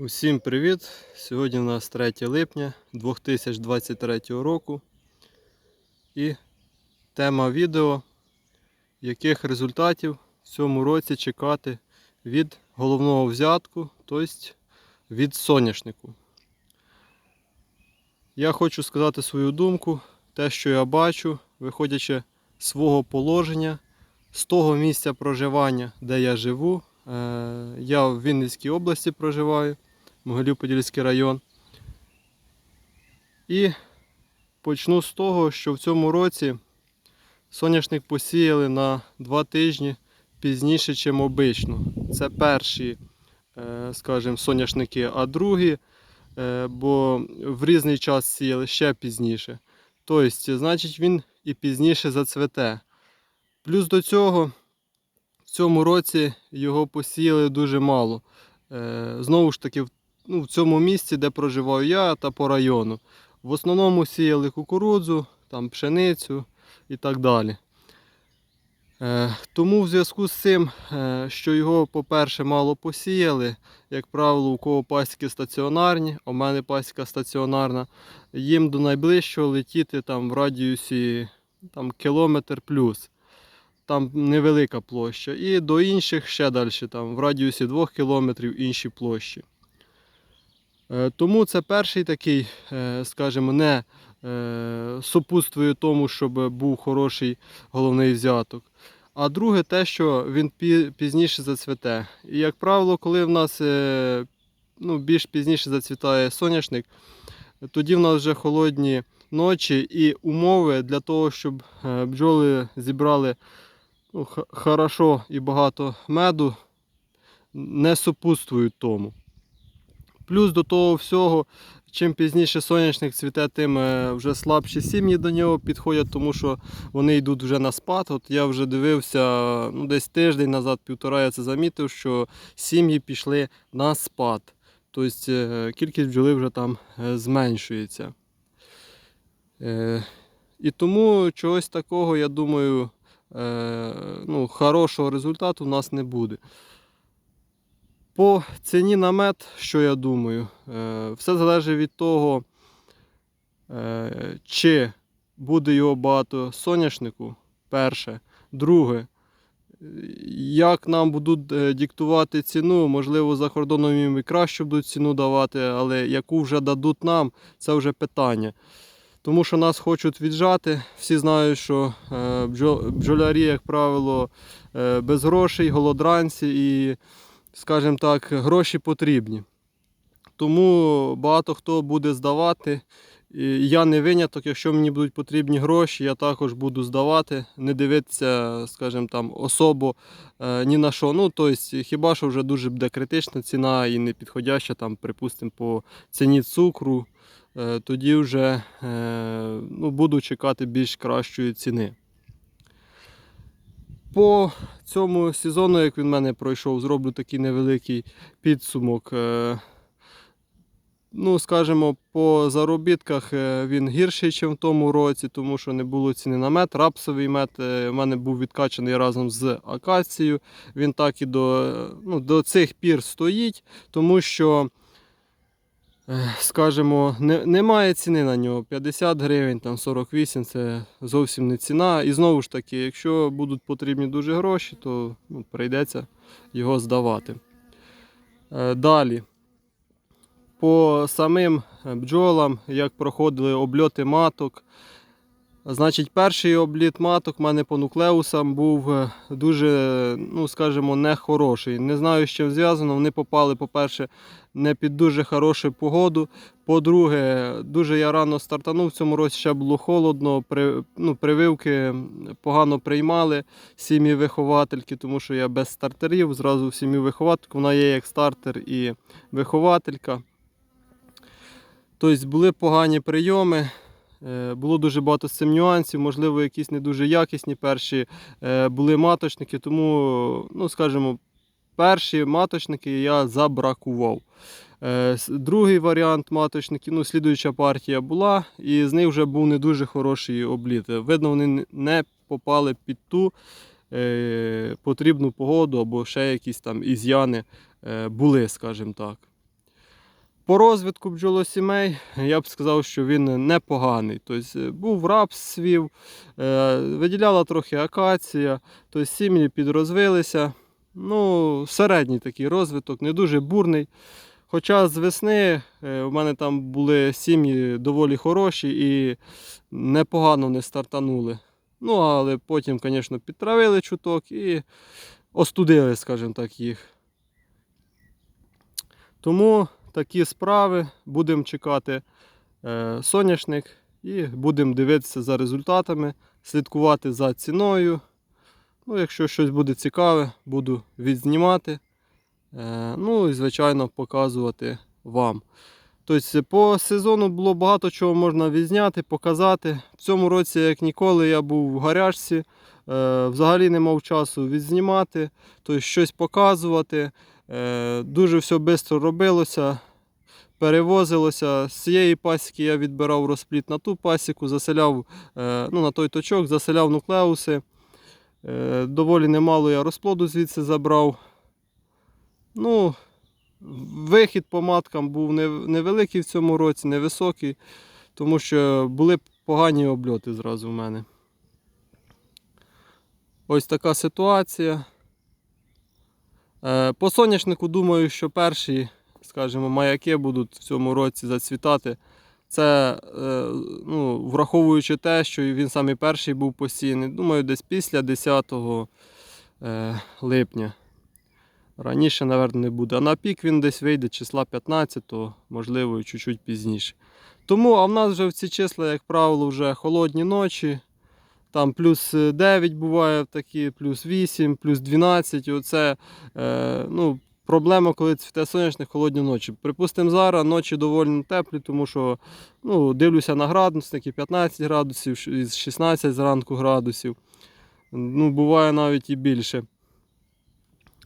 Усім привіт! Сьогодні у нас 3 липня 2023 року. І тема відео, яких результатів в цьому році чекати від головного взятку, тобто від соняшнику. Я хочу сказати свою думку, те, що я бачу, виходячи з свого положення, з того місця проживання, де я живу. Е, Я в Вінницькій області проживаю. Могилів-Подільський район. І почну з того, що в цьому році соняшник посіяли на два тижні пізніше, ніж обично. Це перші, е, скажімо, соняшники, а другі, е, бо в різний час сіяли ще пізніше. Тобто, значить, він і пізніше зацвете. Плюс до цього в цьому році його посіяли дуже мало. Е, Знову ж таки, в ну, в цьому місці, де проживаю я та по району. В основному сіяли кукурудзу, там пшеницю і так далі. Е, тому в зв'язку з цим, е, що його, по-перше, мало посіяли, як правило, у кого пасіки стаціонарні, у мене пасіка стаціонарна, їм до найближчого летіти там в радіусі там, кілометр плюс. Там невелика площа. І до інших ще далі, там, в радіусі 2 кілометрів інші площі. Е, Тому це перший такий, е, скажімо, не е, супутствує тому, щоб був хороший головний взяток. А друге, те, що він пізніше зацвете. І, як правило, коли в нас ну, більш пізніше зацвітає соняшник, тоді в нас вже холодні ночі і умови для того, щоб бджоли зібрали ну, хорошо і багато меду, не супутствують тому. Плюс до того всього, чим пізніше соняшник цвіте, тим е, вже слабші сім'ї до нього підходять, тому що вони йдуть вже на спад. От я вже дивився ну, десь тиждень назад, півтора я це замітив, що сім'ї пішли на спад. Тобто е, кількість бджоли вже там е, зменшується. І тому чогось такого, я думаю, ну, хорошого результату в нас не буде. По ціні на мед, що я думаю, е, все залежить від того, е, чи буде його багато соняшнику, перше. Друге, як нам будуть е, диктувати ціну, можливо, за кордоном їм і краще будуть ціну давати, але яку вже дадуть нам, це вже питання. Тому що нас хочуть віджати. Всі знають, що бджолярі, як правило, без грошей, голодранці і скажімо так, гроші потрібні. Тому багато хто буде здавати. І я не виняток, якщо мені будуть потрібні гроші, я також буду здавати, не дивитися, скажімо там, особо е, ні на що. Ну, тобто, хіба що вже дуже буде критична ціна і не підходяща, там, припустимо, по ціні цукру, е, тоді вже е, ну, буду чекати більш кращої ціни. По цьому сезону, як він в мене пройшов, зроблю такий невеликий підсумок. Е, Ну, скажімо, по заробітках е, він гірший, ніж в тому році, тому що не було ціни на мед. Рапсовий мед е, в мене був відкачаний разом з акацією. Він так і до, ну, до цих пір стоїть, тому що, скажімо, не, немає ціни на нього. 50 гривень, там 48 це зовсім не ціна. І знову ж таки, якщо будуть потрібні дуже гроші, то ну, прийдеться його здавати. Е, Далі. По самим бджолам, як проходили обльоти маток. Значить, перший обліт маток в мене по нуклеусам був е, дуже, ну скажімо, нехороший. Не знаю, з чим зв'язано. Вони попали, по-перше, не під дуже хорошу погоду. По-друге, дуже я рано стартанув. В цьому році ще було холодно. При, ну, прививки погано приймали сім'ї виховательки, тому що я без стартерів. Зразу в сім'ю виховательку. Вона є як стартер і вихователька. Тобто були погані прийоми. Е, Було дуже багато з цим нюансів, можливо, якісь не дуже якісні перші е, були маточники, тому, ну, скажімо, перші маточники я забракував. Е, Другий варіант маточників, ну, слідуюча партія була, і з них вже був не дуже хороший обліт. Видно, вони не- попали під ту потрібну погоду або ще якісь там ізяни були, скажімо так. По розвитку бджолосімей я б сказав, що він непоганий. Тобто е, був рапс свів, е, виділяла трохи акація, тобто сім'ї підрозвилися. Ну, середній такий розвиток, не дуже бурний. Хоча з весни е, в мене там були сім'ї доволі хороші і непогано не стартанули. Ну, але потім, звісно, підтравили чуток і остудили, скажімо так, їх. Тому такі справи будемо чекати е, соняшник і будемо дивитися за результатами, слідкувати за ціною. Ну, якщо щось буде цікаве, буду відзнімати. Е, ну і, звичайно, показувати вам. Тобто по сезону було багато чого можна відзняти, показати. В цьому році, як ніколи, я був в гарячці, е, взагалі не мав часу відзнімати, тобто щось показувати. Е, Дуже все швидко робилося, перевозилося. З цієї пасіки я відбирав розпліт на ту пасіку, заселяв е, ну, на той точок, заселяв нуклеуси. Е, Доволі немало я розплоду звідси забрав. Ну, вихід по маткам був невеликий в цьому році, невисокий, тому що були погані обльоти зразу в мене. Ось така ситуація. Е, По соняшнику думаю, що перші, скажімо, маяки будуть в цьому році зацвітати. Це е, ну, враховуючи те, що він самий перший був посіяний, думаю, десь після 10 е, липня. Раніше, мабуть, не буде. А на пік він десь вийде числа 15, можливо, чуть-чуть пізніше. Тому, а в нас вже в ці числа, як правило, вже холодні ночі. Там плюс 9 буває такі, плюс 8, плюс 12. І оце е, ну, проблема, коли цвіте сонячних холодні ночі. Припустимо, зараз ночі доволі теплі, тому що ну, дивлюся на градусники 15 градусів, із 16 зранку градусів. Ну, буває навіть і більше.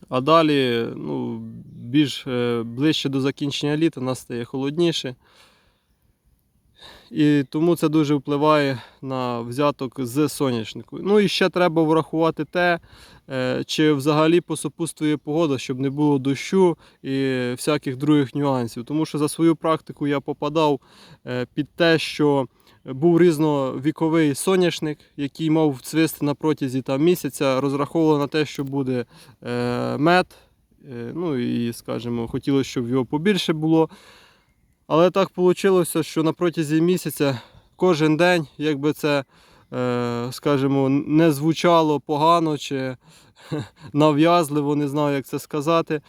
А далі, ну, більш е, ближче до закінчення літа, у нас стає холодніше. І тому це дуже впливає на взяток з соняшнику. Ну і ще треба врахувати те, е, чи взагалі посопутствує погода, щоб не було дощу і всяких других нюансів. Тому що за свою практику я попадав е, під те, що був різновіковий соняшник, який мав цвісти на протязі там, місяця, розраховували на те, що буде е, мед. Ну і, скажімо, хотілося, щоб його побільше було. Але так вийшло, що на протязі місяця кожен день, якби це, е, скажімо, не звучало погано чи нав'язливо, не знаю, як це сказати.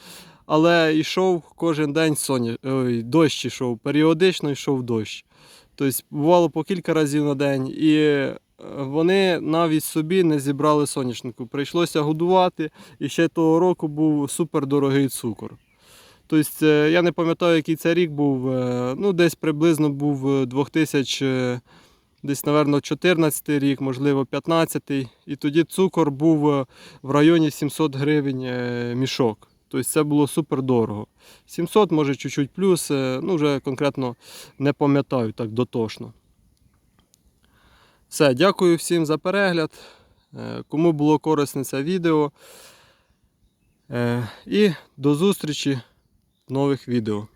Але йшов кожен день соня... Ой, дощ йшов, періодично йшов дощ. Тобто бувало по кілька разів на день. І е, вони навіть собі не зібрали соняшнику. Прийшлося годувати. І ще того року був супердорогий цукор. Тобто, е, я не пам'ятаю, який це рік був. е, Ну, десь приблизно був е, 2000, е, десь, напевно, 14 рік, можливо, 15 І тоді цукор був в районі 700 гривень мішок. Тобто це було супер дорого. 700, може, чуть-чуть плюс, ну вже конкретно не пам'ятаю так дотошно. Все, дякую всім за перегляд. Кому було корисне це відео. І до зустрічі нових відео.